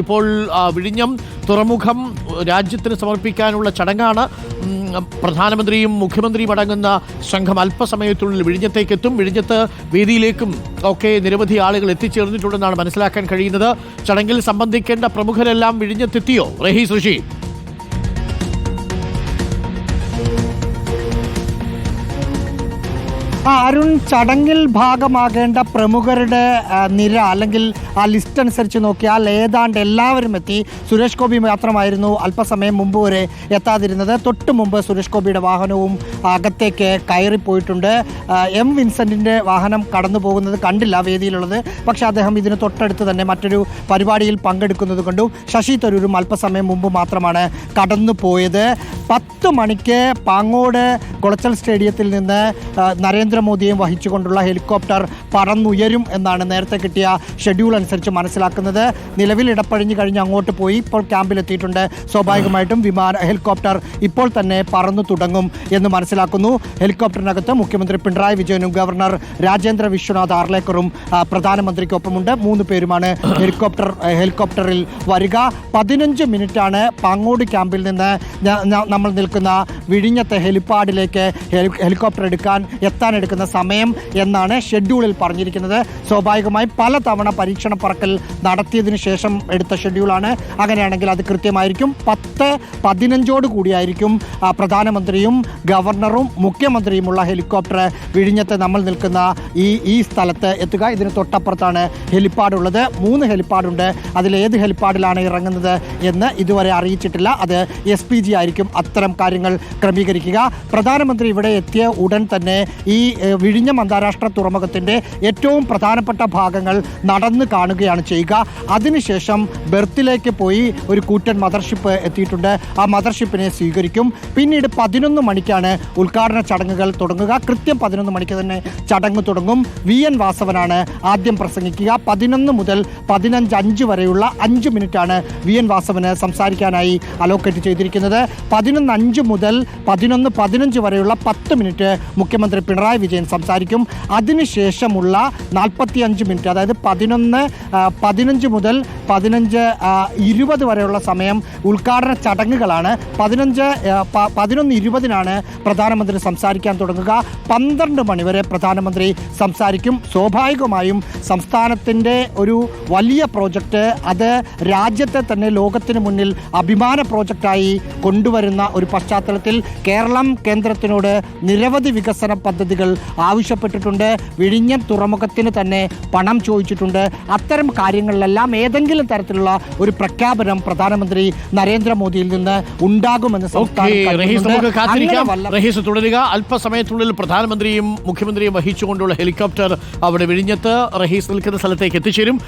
ഇപ്പോൾ വിഴിഞ്ഞം തുറമുഖം രാജ്യത്തിന് സമർപ്പിക്കാനുള്ള ചടങ്ങാണ്. പ്രധാനമന്ത്രിയും മുഖ്യമന്ത്രിയും അടങ്ങുന്ന സംഘം അല്പസമയത്തുള്ളിൽ വിഴിഞ്ഞത്തേക്ക് എത്തും വിഴിഞ്ഞത്ത് വേദിയിലേക്കും ഒക്കെ നിരവധി ആളുകൾ എത്തിച്ചേർന്നിട്ടുണ്ടെന്നാണ് മനസ്സിലാക്കാൻ കഴിയുന്നത്. ചടങ്ങിൽ സംബന്ധിക്കേണ്ട പ്രമുഖരെല്ലാം വിഴിഞ്ഞത്തെത്തിയോ? റഹീസ് ഋഷി അരുൺ ചടങ്ങിൽ ഭാഗമാകേണ്ട പ്രമുഖരുടെ നിര അല്ലെങ്കിൽ ആ ലിസ്റ്റ് അനുസരിച്ച് നോക്കിയാൽ ഏതാണ്ട് എല്ലാവരും എത്തി. സുരേഷ് ഗോപി മാത്രമായിരുന്നു അല്പസമയം മുമ്പ് വരെ എത്താതിരുന്നത്. തൊട്ട് മുമ്പ് സുരേഷ് ഗോപിയുടെ വാഹനവും അകത്തേക്ക് കയറിപ്പോയിട്ടുണ്ട്. എം വിൻസെന്റിന്റെ വാഹനം കടന്നു പോകുന്നത് കണ്ടില്ല വേദിയിലുള്ളത്. പക്ഷേ അദ്ദേഹം ഇതിന് തൊട്ടടുത്ത് തന്നെ മറ്റൊരു പരിപാടിയിൽ പങ്കെടുക്കുന്നത് കണ്ടു. ശശി തരൂരും അല്പസമയം മുമ്പ് മാത്രമാണ് കടന്നു പോയത്. പത്ത് മണിക്ക് പാങ്ങോട് കുളച്ചൽ സ്റ്റേഡിയത്തിൽ നിന്ന് ആ, നരേന്ദ്രമോദിയെയും വഹിച്ചുകൊണ്ടുള്ള ഹെലികോപ്റ്റർ പറന്നുയരും എന്നാണ് നേരത്തെ കിട്ടിയ ഷെഡ്യൂൾ അനുസരിച്ച് മനസ്സിലാക്കുന്നത്. നിലവിൽ ഇടപ്പഴിഞ്ഞ് കഴിഞ്ഞ് അങ്ങോട്ട് പോയി ഇപ്പോൾ ക്യാമ്പിലെത്തിയിട്ടുണ്ട്. സ്വാഭാവികമായിട്ടും വിമാന ഹെലികോപ്റ്റർ ഇപ്പോൾ തന്നെ പറന്നു തുടങ്ങും എന്ന് മനസ്സിലാക്കുന്നു. ഹെലികോപ്റ്ററിനകത്ത് മുഖ്യമന്ത്രി പിണറായി വിജയനും ഗവർണർ രാജേന്ദ്ര വിശ്വനാഥ് ആർലേക്കറും പ്രധാനമന്ത്രിക്കൊപ്പമുണ്ട്. മൂന്ന് പേരുമാണ് ഹെലികോപ്റ്റർ ഹെലികോപ്റ്ററിൽ വരിക. പതിനഞ്ച് മിനിറ്റാണ് പാങ്ങോട് ക്യാമ്പിൽ നിന്ന് നമ്മൾ നിൽക്കുന്ന വിഴിഞ്ഞത്തെ ഹെലിപ്പാഡിലേക്ക് ഹെലികോപ്റ്റർ എടുക്കാൻ എത്താനെടുക്കുന്ന സമയം എന്നാണ് ഷെഡ്യൂളിൽ പറഞ്ഞിരിക്കുന്നത്. സ്വാഭാവികമായും പലതവണ പരീക്ഷണ പറക്കൽ നടത്തിയതിനു ശേഷം എടുത്ത ഷെഡ്യൂളാണ്. അങ്ങനെയാണെങ്കിൽ അത് കൃത്യമായിരിക്കും. പത്ത് പതിനഞ്ചോട് കൂടിയായിരിക്കും പ്രധാനമന്ത്രിയും ഗവർണറും മുഖ്യമന്ത്രിയുമുള്ള ഹെലികോപ്റ്റർ വിഴിഞ്ഞത്ത് നമ്മൾ നിൽക്കുന്ന ഈ ഈ സ്ഥലത്ത് എത്തുക. ഇതിന് തൊട്ടപ്പുറത്താണ് ഹെലിപ്പാഡ് ഉള്ളത് മൂന്ന് ഹെലിപ്പാഡുണ്ട് അതിലേത് ഹെലിപ്പാഡിലാണ് ഇറങ്ങുന്നത് എന്ന് ഇതുവരെ അറിയിച്ചിട്ടില്ല. അത് എസ് പി ജി ആയിരിക്കും. അത്തരം കാര്യങ്ങൾ ക്രമീകരിക്കുക. പ്രധാനമന്ത്രി ഇവിടെ എത്തിയ ഉടൻ തന്നെ ഈ വിഴിഞ്ഞം അന്താരാഷ്ട്ര തുറമുഖത്തിന്റെ ഏറ്റവും പ്രധാനപ്പെട്ട ഭാഗങ്ങൾ നടന്ന് കാണുകയാണ് ചെയ്യുക. അതിനുശേഷം ബെർത്തിലേക്ക് പോയി ഒരു കൂറ്റൻ മദർഷിപ്പ് എത്തിയിട്ടുണ്ട്. ആ മദർഷിപ്പിനെ സ്വീകരിക്കും. പിന്നീട് പതിനൊന്ന് മണിക്കാണ് ഉദ്ഘാടന ചടങ്ങുകൾ തുടങ്ങുക. കൃത്യം പതിനൊന്ന് മണിക്ക് തന്നെ ചടങ്ങ് തുടങ്ങും. വി എൻ വാസവനാണ് ആദ്യം പ്രസംഗിക്കുക. പതിനൊന്ന് മുതൽ പതിനഞ്ച് അഞ്ച് വരെയുള്ള അഞ്ച് മിനിറ്റാണ് വി എൻ വാസവന് സംസാരിക്കാനായി അലോക്കേറ്റ് ചെയ്തിരിക്കുന്നത്. പതിനൊന്ന് അഞ്ച് മുതൽ പതിനൊന്ന് പതിനഞ്ച് വരെയുള്ള പത്ത് മിനിറ്റ് മുഖ്യമന്ത്രി പിണറായി വിജയൻ സംസാരിക്കും. അതിനുശേഷമുള്ള നാൽപ്പത്തി അഞ്ച് മിനിറ്റ് അതായത് പതിനൊന്ന് പതിനഞ്ച് മുതൽ പതിനഞ്ച് ഇരുപത് വരെയുള്ള സമയം ഉദ്ഘാടന ചടങ്ങുകളാണ്. പതിനഞ്ച് പതിനൊന്ന് ഇരുപതിനാണ് പ്രധാനമന്ത്രി സംസാരിക്കാൻ തുടങ്ങുക. പന്ത്രണ്ട് മണിവരെ പ്രധാനമന്ത്രി സംസാരിക്കും. സ്വാഭാവികമായും സംസ്ഥാനത്തിന്റെ ഒരു വലിയ പ്രോജക്റ്റ് അത് രാജ്യത്തെ തന്നെ ലോകത്തിന് മുന്നിൽ അഭിമാന പ്രോജക്റ്റായി കൊണ്ടുവരുന്ന ഒരു പശ്ചാത്തലത്തിൽ കേരളം കേന്ദ്രത്തിനോട് നിരവധി വികസന പദ്ധതികൾ ആവശ്യപ്പെട്ടിട്ടുണ്ട്. വിഴിഞ്ഞം തുറമുഖത്തിന് തന്നെ പണം ചോദിച്ചിട്ടുണ്ട്. അത്തരം കാര്യങ്ങളിലെല്ലാം ഏതെങ്കിലും തരത്തിലുള്ള ഒരു പ്രഖ്യാപനം പ്രധാനമന്ത്രി നരേന്ദ്രമോദിയിൽ നിന്ന് ഉണ്ടാകുമെന്ന് റഹീസ് തുടരുക. അല്പസമയത്തുള്ളിൽ പ്രധാനമന്ത്രിയും മുഖ്യമന്ത്രിയും വഹിച്ചുകൊണ്ടുള്ള ഹെലികോപ്റ്റർ അവിടെ വിഴിഞ്ഞത്ത് റഹീസ് നിൽക്കുന്ന സ്ഥലത്തേക്ക് എത്തിച്ചേരും.